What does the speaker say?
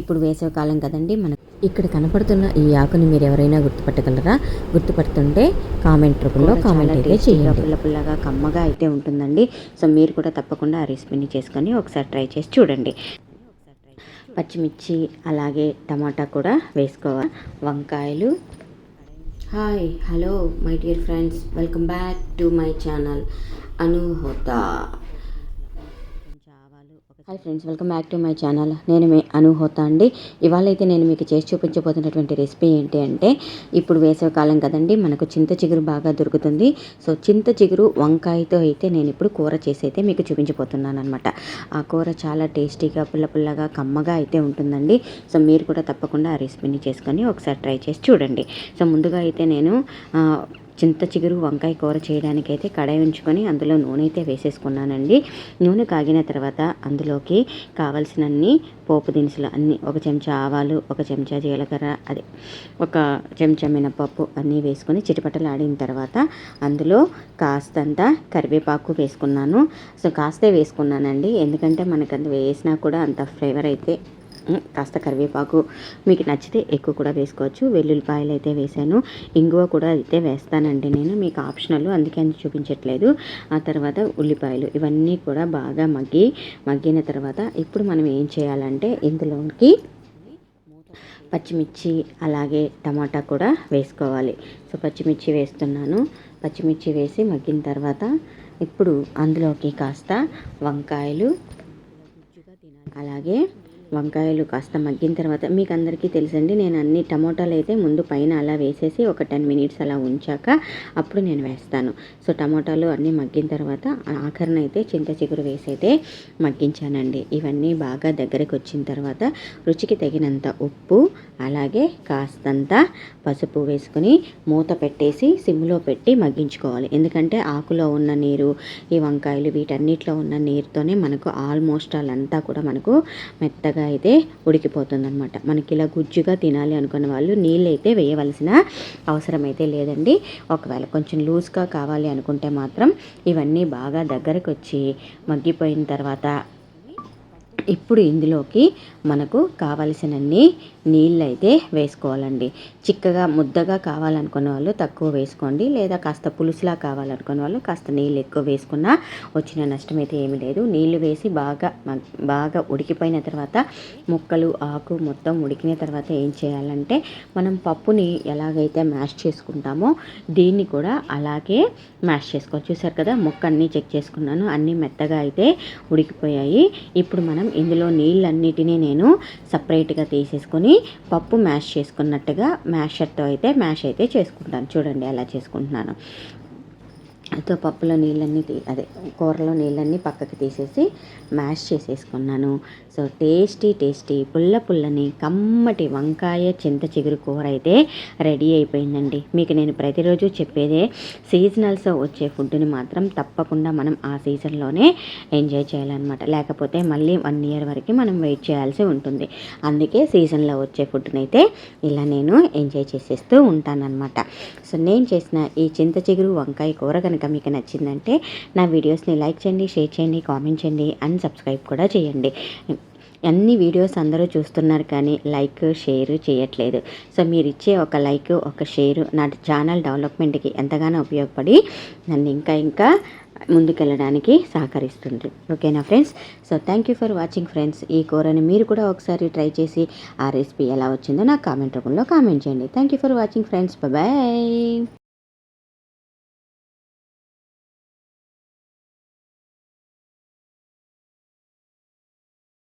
ఇప్పుడు వేసవికాలం కదండి మనకు ఇక్కడ కనపడుతున్న ఈ ఆకుని మీరు ఎవరైనా గుర్తుపట్టగలరా? గుర్తుపడుతుంటే కామెంట్ రూపంలో కామెంట్ అయితే చేయండి. పుల్ల పుల్లగా కమ్మగా అయితే ఉంటుందండి. సో మీరు కూడా తప్పకుండా ఆ రెసిపీని చేసుకొని ఒకసారి ట్రై చేసి చూడండి. పచ్చిమిర్చి అలాగే టమాటా కూడా వేసుకోవాలి. వంకాయలు. Hi hello my dear friends welcome back to my channel Anuhota hi friends welcome back to my channel నేను మీ అనుహోతా అండి. ఇవాళ అయితే నేను మీకు చేసి చూపించబోతున్నటువంటి రెసిపీ ఏంటి అంటే ఇప్పుడు వేసవికాలం కదండి మనకు చింత చిగురు బాగా దొరుకుతుంది. సో చింత చిగురు వంకాయతో అయితే నేను ఇప్పుడు కూర చేసి అయితే మీకు చూపించబోతున్నాను అనమాట ఆ కూర చాలా టేస్టీగా పుల్ల పుల్లగా కమ్మగా అయితే ఉంటుందండి. సో మీరు కూడా తప్పకుండా ఆ రెసిపీని చేసుకొని ఒకసారి ట్రై చేసి చూడండి. సో ముందుగా అయితే నేను చింత చిగురు వంకాయ కూర చేయడానికి అయితే కడాయి ఉంచుకొని అందులో నూనె అయితే వేసేసుకున్నానండి. నూనె కాగిన తర్వాత అందులోకి కావలసినన్ని పోపు దినుసులు అన్నీ ఒక చెంచా ఆవాలు ఒక చెంచా జీలకర్ర అదే ఒక చెంచా మినపప్పు అన్నీ వేసుకొని చిటిపటలు ఆడిన తర్వాత అందులో కాస్తంత కరివేపాకు వేసుకున్నాను. సో కాస్తే వేసుకున్నానండి. ఎందుకంటే మనకు అది వేసినా కూడా అంత ఫ్లేవర్ అయితే కాస్త కరివేపాకు మీకు నచ్చితే ఎక్కువ కూడా వేసుకోవచ్చు. వెల్లుల్లిపాయలు అయితే వేసాను ఇంగువ కూడా అయితే వేస్తానండి నేను. మీకు ఆప్షనల్ అందుకే అని చూపించట్లేదు. ఆ తర్వాత ఉల్లిపాయలు ఇవన్నీ కూడా బాగా మగ్గి మగ్గిన తర్వాత ఇప్పుడు మనం ఏం చేయాలంటే ఇందులోకి పచ్చిమిర్చి అలాగే టమాటా కూడా వేసుకోవాలి. సో పచ్చిమిర్చి వేస్తున్నాను. పచ్చిమిర్చి వేసి మగ్గిన తర్వాత ఇప్పుడు అందులోకి కాస్త వంకాయలు అలాగే వంకాయలు కాస్త మగ్గిన తర్వాత మీకు అందరికీ తెలుసండి నేను అన్ని టమోటాలు అయితే ముందు పైన అలా వేసేసి ఒక టెన్ మినిట్స్ అలా ఉంచాక అప్పుడు నేను వేస్తాను. సో టమోటాలు అన్నీ మగ్గిన తర్వాత ఆఖరిన అయితే చింత చిగురు వేసి అయితే మగ్గించానండి. ఇవన్నీ బాగా దగ్గరికి వచ్చిన తర్వాత రుచికి తగినంత ఉప్పు అలాగే కాస్తంత పసుపు వేసుకుని మూత పెట్టేసి సిమ్లో పెట్టి మగ్గించుకోవాలి. ఎందుకంటే ఆకులో ఉన్న నీరు ఈ వంకాయలు వీటన్నిటిలో ఉన్న నీరుతోనే మనకు ఆల్మోస్ట్ అలంతా కూడా మనకు మెత్తగా అయితే ఉడికిపోతుందన్నమాట. మనకి ఇలా గుజ్జుగా తినాలి అనుకున్న వాళ్ళు నీళ్ళు అయితే వేయవలసిన అవసరం అయితే లేదండి. ఒకవేళ కొంచెం లూజ్గా కావాలి అనుకుంటే మాత్రం ఇవన్నీ బాగా దగ్గరకు వచ్చి మగ్గిపోయిన తర్వాత ఇప్పుడు ఇందులోకి మనకు కావలసినన్ని నీళ్ళు అయితే వేసుకోవాలండి. చిక్కగా ముద్దగా కావాలనుకున్న వాళ్ళు తక్కువ వేసుకోండి. లేదా కాస్త పులుసులా కావాలనుకున్న వాళ్ళు కాస్త నీళ్ళు ఎక్కువ వేసుకున్నా వచ్చిన నష్టం అయితే ఏమీ లేదు. నీళ్ళు వేసి బాగా బాగా ఉడికిపోయిన తర్వాత ముక్కలు ఆకు మొత్తం ఉడికిన తర్వాత ఏం చేయాలంటే మనం పప్పుని ఎలాగైతే మ్యాష్ చేసుకుంటామో దీన్ని కూడా అలాగే మ్యాష్ చేసుకోవచ్చు. చూసారు కదా ముక్క అన్నీ చెక్ చేసుకున్నాను. అన్నీ మెత్తగా అయితే ఉడికిపోయాయి. ఇప్పుడు మనం ఇందులో నీళ్ళన్నిటినీ నేను సపరేట్గా తీసేసుకొని పప్పు మ్యాష్ చేసుకున్నట్టుగా మ్యాషర్తో అయితే మ్యాష్ అయితే చేసుకుంటాను. చూడండి అలా చేసుకుంటున్నాను. తో పప్పులో నీళ్ళన్నీ తీ అదే కూరలో నీళ్ళన్నీ పక్కకి తీసేసి మ్యాష్ చేసేసుకున్నాను. సో టేస్టీ టేస్టీ పుల్ల పుల్లని కమ్మటి వంకాయ చింత చిగురు కూర అయితే రెడీ అయిపోయిందండి. మీకు నేను ప్రతిరోజు చెప్పేదే సీజనల్స్ వచ్చే ఫుడ్ని మాత్రం తప్పకుండా మనం ఆ సీజన్లోనే ఎంజాయ్ చేయాలన్నమాట. లేకపోతే మళ్ళీ వన్ ఇయర్ వరకు మనం వెయిట్ చేయాల్సి ఉంటుంది. అందుకే సీజన్లో వచ్చే ఫుడ్ని అయితే ఇలా నేను ఎంజాయ్ చేసేస్తూ ఉంటానన్నమాట. సో నేను చేసిన ఈ చింత చిగురు వంకాయ కూర కనుక మీకు నచ్చిందంటే నా వీడియోస్ని లైక్ చేయండి షేర్ చేయండి కామెంట్ చేయండి అండ్ సబ్స్క్రైబ్ కూడా చేయండి. అన్ని వీడియోస్ అందరూ చూస్తున్నారు కానీ లైక్ షేర్ చేయట్లేదు. సో మీరు ఇచ్చే ఒక లైక్ ఒక షేర్ నా ఛానల్ డెవలప్మెంట్కి ఎంతగానో ఉపయోగపడి నన్ను ఇంకా ఇంకా ముందుకెళ్ళడానికి సహకరిస్తుంది. ఓకేనా friends? So thank you for watching friends ఈ కూరని మీరు కూడా ఒకసారి ట్రై చేసి ఆ రెసిపీ ఎలా వచ్చిందో నాకు కామెంట్ రూపంలో కామెంట్ చేయండి. Thank you for watching friends bye